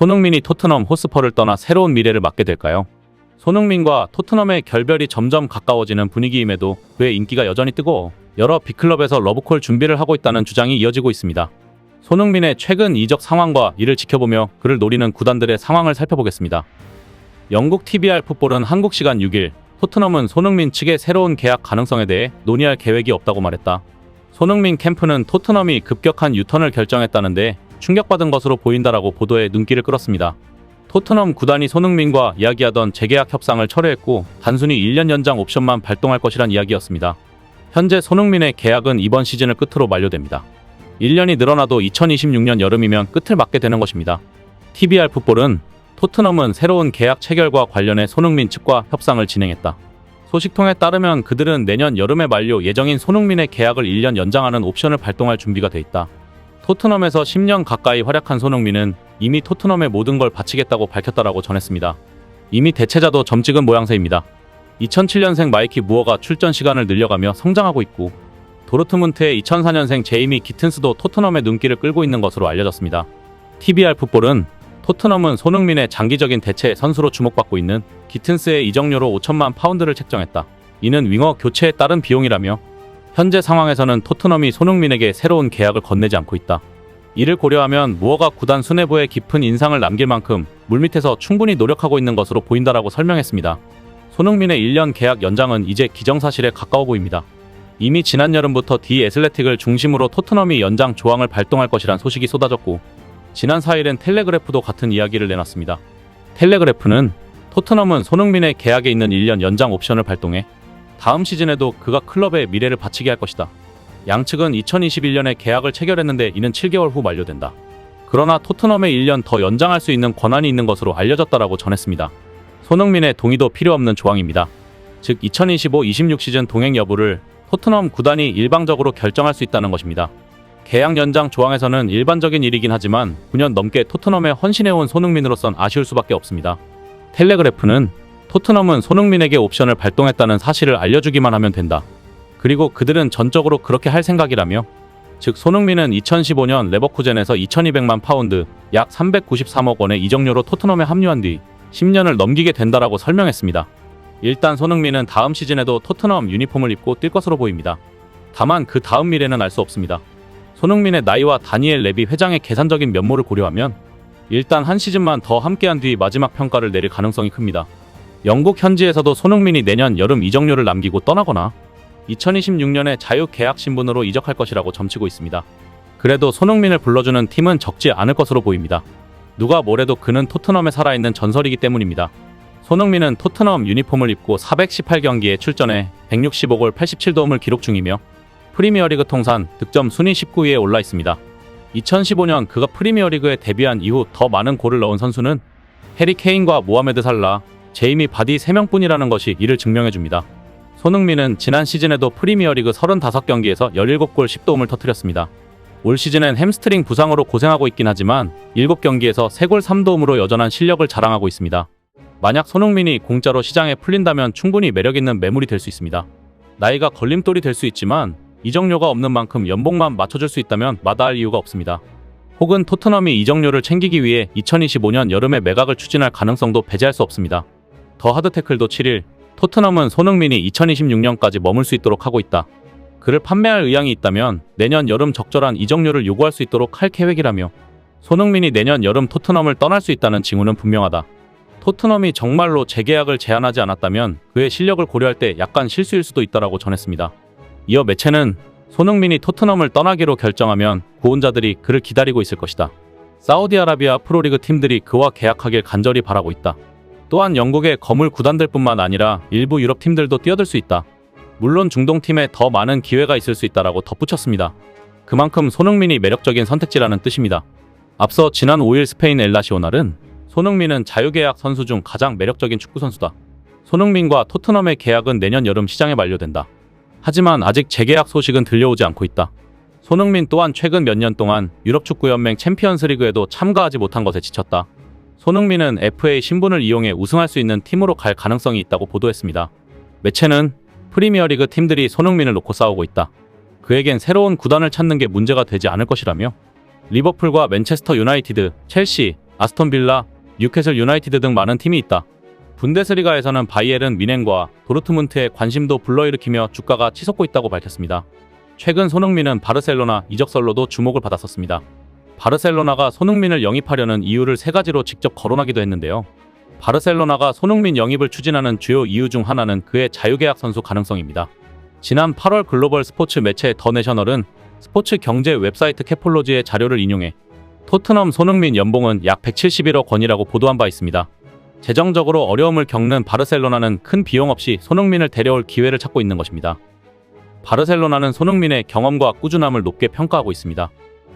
손흥민이 토트넘 호스퍼를 떠나 새로운 미래를 맞게 될까요? 손흥민과 토트넘의 결별이 점점 가까워지는 분위기임에도 그의 인기가 여전히 뜨거워 여러 빅클럽에서 러브콜 준비를 하고 있다는 주장이 이어지고 있습니다. 손흥민의 최근 이적 상황과 이를 지켜보며 그를 노리는 구단들의 상황을 살펴보겠습니다. 영국 TBR 풋볼은 한국 시간 6일 토트넘은 손흥민 측의 새로운 계약 가능성에 대해 논의할 계획이 없다고 말했다. 손흥민 캠프는 토트넘이 급격한 유턴을 결정했다는데 충격받은 것으로 보인다라고 보도에 눈길을 끌었습니다. 토트넘 구단이 손흥민과 이야기하던 재계약 협상을 철회했고 단순히 1년 연장 옵션만 발동할 것이란 이야기였습니다. 현재 손흥민의 계약은 이번 시즌을 끝으로 만료됩니다. 1년이 늘어나도 2026년 여름이면 끝을 맞게 되는 것입니다. TBR 풋볼은 토트넘은 새로운 계약 체결과 관련해 손흥민 측과 협상을 진행했다. 소식통에 따르면 그들은 내년 여름에 만료 예정인 손흥민의 계약을 1년 연장하는 옵션을 발동할 준비가 돼 있다. 토트넘에서 10년 가까이 활약한 손흥민은 이미 토트넘의 모든 걸 바치겠다고 밝혔다라고 전했습니다. 이미 대체자도 점 찍은 모양새입니다. 2007년생 마이키 무어가 출전 시간을 늘려가며 성장하고 있고 도르트문트의 2004년생 제이미 기튼스도 토트넘의 눈길을 끌고 있는 것으로 알려졌습니다. TBR 풋볼은 토트넘은 손흥민의 장기적인 대체 선수로 주목받고 있는 기튼스의 이적료로 5천만 파운드를 책정했다. 이는 윙어 교체에 따른 비용이라며 현재 상황에서는 토트넘이 손흥민에게 새로운 계약을 건네지 않고 있다. 이를 고려하면 무어가 구단 수뇌부에 깊은 인상을 남길 만큼 물밑에서 충분히 노력하고 있는 것으로 보인다라고 설명했습니다. 손흥민의 1년 계약 연장은 이제 기정사실에 가까워 보입니다. 이미 지난 여름부터 디 애슬레틱을 중심으로 토트넘이 연장 조항을 발동할 것이란 소식이 쏟아졌고 지난 4일엔 텔레그래프도 같은 이야기를 내놨습니다. 텔레그래프는 토트넘은 손흥민의 계약에 있는 1년 연장 옵션을 발동해 다음 시즌에도 그가 클럽의 미래를 바치게 할 것이다. 양측은 2021년에 계약을 체결했는데 이는 7개월 후 만료된다. 그러나 토트넘에 1년 더 연장할 수 있는 권한이 있는 것으로 알려졌다라고 전했습니다. 손흥민의 동의도 필요 없는 조항입니다. 즉 2025-26 시즌 동행 여부를 토트넘 구단이 일방적으로 결정할 수 있다는 것입니다. 계약 연장 조항에서는 일반적인 일이긴 하지만 9년 넘게 토트넘에 헌신해온 손흥민으로선 아쉬울 수밖에 없습니다. 텔레그래프는 토트넘은 손흥민에게 옵션을 발동했다는 사실을 알려주기만 하면 된다. 그리고 그들은 전적으로 그렇게 할 생각이라며 즉 손흥민은 2015년 레버쿠젠에서 2200만 파운드 약 393억 원의 이적료로 토트넘에 합류한 뒤 10년을 넘기게 된다라고 설명했습니다. 일단 손흥민은 다음 시즌에도 토트넘 유니폼을 입고 뛸 것으로 보입니다. 다만 그 다음 미래는 알 수 없습니다. 손흥민의 나이와 다니엘 레비 회장의 계산적인 면모를 고려하면 일단 한 시즌만 더 함께한 뒤 마지막 평가를 내릴 가능성이 큽니다. 영국 현지에서도 손흥민이 내년 여름 이적료를 남기고 떠나거나 2026년에 자유 계약 신분으로 이적할 것이라고 점치고 있습니다. 그래도 손흥민을 불러주는 팀은 적지 않을 것으로 보입니다. 누가 뭐래도 그는 토트넘에 살아있는 전설이기 때문입니다. 손흥민은 토트넘 유니폼을 입고 418경기에 출전해 165골 87도움을 기록 중이며 프리미어리그 통산 득점 순위 19위에 올라 있습니다. 2015년 그가 프리미어리그에 데뷔한 이후 더 많은 골을 넣은 선수는 해리 케인과 모하메드 살라, 제이미 바디 3명뿐이라는 것이 이를 증명해 줍니다. 손흥민은 지난 시즌에도 프리미어리그 35경기에서 17골 10도움을 터뜨렸습니다. 올 시즌엔 햄스트링 부상으로 고생하고 있긴 하지만 7경기에서 3골 3도움으로 여전한 실력을 자랑하고 있습니다. 만약 손흥민이 공짜로 시장에 풀린다면 충분히 매력있는 매물이 될 수 있습니다. 나이가 걸림돌이 될 수 있지만 이적료가 없는 만큼 연봉만 맞춰줄 수 있다면 마다할 이유가 없습니다. 혹은 토트넘이 이적료를 챙기기 위해 2025년 여름에 매각을 추진할 가능성도 배제할 수 없습니다. 더 하드 태클도 7일, 토트넘은 손흥민이 2026년까지 머물 수 있도록 하고 있다. 그를 판매할 의향이 있다면 내년 여름 적절한 이적료를 요구할 수 있도록 할 계획이라며 손흥민이 내년 여름 토트넘을 떠날 수 있다는 징후는 분명하다. 토트넘이 정말로 재계약을 제안하지 않았다면 그의 실력을 고려할 때 약간 실수일 수도 있다라고 전했습니다. 이어 매체는 손흥민이 토트넘을 떠나기로 결정하면 구원자들이 그를 기다리고 있을 것이다. 사우디아라비아 프로리그 팀들이 그와 계약하길 간절히 바라고 있다. 또한 영국의 거물 구단들뿐만 아니라 일부 유럽 팀들도 뛰어들 수 있다. 물론 중동팀에 더 많은 기회가 있을 수 있다라고 덧붙였습니다. 그만큼 손흥민이 매력적인 선택지라는 뜻입니다. 앞서 지난 5일 스페인 엘라시오날은 손흥민은 자유계약 선수 중 가장 매력적인 축구 선수다. 손흥민과 토트넘의 계약은 내년 여름 시장에 만료된다. 하지만 아직 재계약 소식은 들려오지 않고 있다. 손흥민 또한 최근 몇 년 동안 유럽 축구연맹 챔피언스 리그에도 참가하지 못한 것에 지쳤다. 손흥민은 FA 신분을 이용해 우승할 수 있는 팀으로 갈 가능성이 있다고 보도했습니다. 매체는 프리미어리그 팀들이 손흥민을 놓고 싸우고 있다. 그에겐 새로운 구단을 찾는 게 문제가 되지 않을 것이라며 리버풀과 맨체스터 유나이티드, 첼시, 아스톤 빌라, 뉴캐슬 유나이티드 등 많은 팀이 있다. 분데스리가에서는 바이에른 미넨과 도르트문트의 관심도 불러일으키며 주가가 치솟고 있다고 밝혔습니다. 최근 손흥민은 바르셀로나 이적설로도 주목을 받았었습니다. 바르셀로나가 손흥민을 영입하려는 이유를 세 가지로 직접 거론하기도 했는데요. 바르셀로나가 손흥민 영입을 추진하는 주요 이유 중 하나는 그의 자유계약 선수 가능성입니다. 지난 8월 글로벌 스포츠 매체 더 내셔널은 스포츠 경제 웹사이트 캐폴로지의 자료를 인용해 토트넘 손흥민 연봉은 약 171억 원이라고 보도한 바 있습니다. 재정적으로 어려움을 겪는 바르셀로나는 큰 비용 없이 손흥민을 데려올 기회를 찾고 있는 것입니다. 바르셀로나는 손흥민의 경험과 꾸준함을 높게 평가하고 있습니다.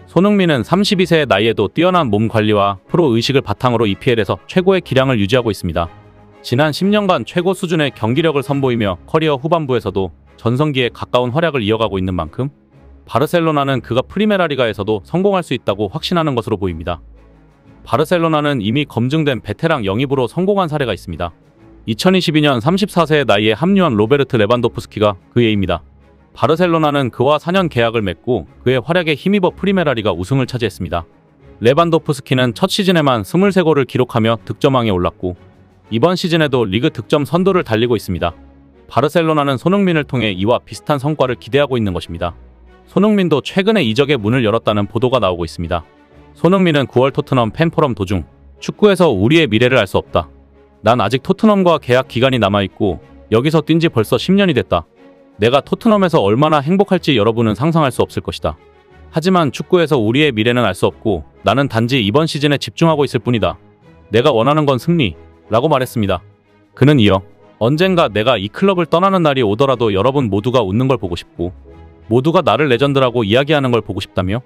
손흥민은 32세의 나이에도 뛰어난 몸 관리와 프로 의식을 바탕으로 EPL에서 최고의 기량을 유지하고 있습니다. 지난 10년간 최고 수준의 경기력을 선보이며 커리어 후반부에서도 전성기에 가까운 활약을 이어가고 있는 만큼 바르셀로나는 그가 프리메라 리가에서도 성공할 수 있다고 확신하는 것으로 보입니다. 바르셀로나는 이미 검증된 베테랑 영입으로 성공한 사례가 있습니다. 2022년 34세의 나이에 합류한 로베르트 레반도프스키가 그 예입니다. 바르셀로나는 그와 4년 계약을 맺고 그의 활약에 힘입어 프리메라 리가 우승을 차지했습니다. 레반도프스키는 첫 시즌에만 23골을 기록하며 득점왕에 올랐고 이번 시즌에도 리그 득점 선두를 달리고 있습니다. 바르셀로나는 손흥민을 통해 이와 비슷한 성과를 기대하고 있는 것입니다. 손흥민도 최근에 이적의 문을 열었다는 보도가 나오고 있습니다. 손흥민은 9월 토트넘 팬포럼 도중 축구에서 우리의 미래를 알 수 없다. 난 아직 토트넘과 계약 기간이 남아있고 여기서 뛴 지 벌써 10년이 됐다. 내가 토트넘에서 얼마나 행복할지 여러분은 상상할 수 없을 것이다. 하지만 축구에서 우리의 미래는 알 수 없고 나는 단지 이번 시즌에 집중하고 있을 뿐이다. 내가 원하는 건 승리. 라고 말했습니다. 그는 이어 언젠가 내가 이 클럽을 떠나는 날이 오더라도 여러분 모두가 웃는 걸 보고 싶고 모두가 나를 레전드라고 이야기하는 걸 보고 싶다며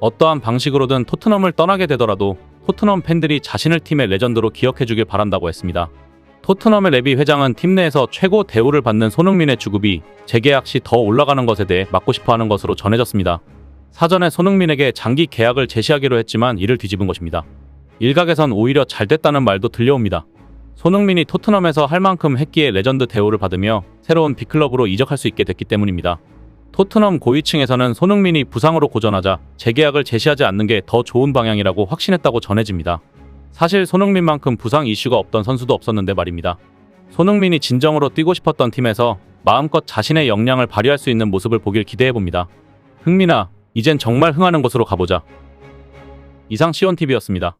어떠한 방식으로든 토트넘을 떠나게 되더라도 토트넘 팬들이 자신을 팀의 레전드로 기억해 주길 바란다고 했습니다. 토트넘의 레비 회장은 팀 내에서 최고 대우를 받는 손흥민의 주급이 재계약 시 더 올라가는 것에 대해 막고 싶어 하는 것으로 전해졌습니다. 사전에 손흥민에게 장기 계약을 제시하기로 했지만 이를 뒤집은 것입니다. 일각에선 오히려 잘 됐다는 말도 들려옵니다. 손흥민이 토트넘에서 할 만큼 했기에 레전드 대우를 받으며 새로운 빅클럽으로 이적할 수 있게 됐기 때문입니다. 토트넘 고위층에서는 손흥민이 부상으로 고전하자 재계약을 제시하지 않는 게 더 좋은 방향이라고 확신했다고 전해집니다. 사실 손흥민만큼 부상 이슈가 없던 선수도 없었는데 말입니다. 손흥민이 진정으로 뛰고 싶었던 팀에서 마음껏 자신의 역량을 발휘할 수 있는 모습을 보길 기대해봅니다. 흥민아, 이젠 정말 흥하는 곳으로 가보자. 이상 시온TV였습니다.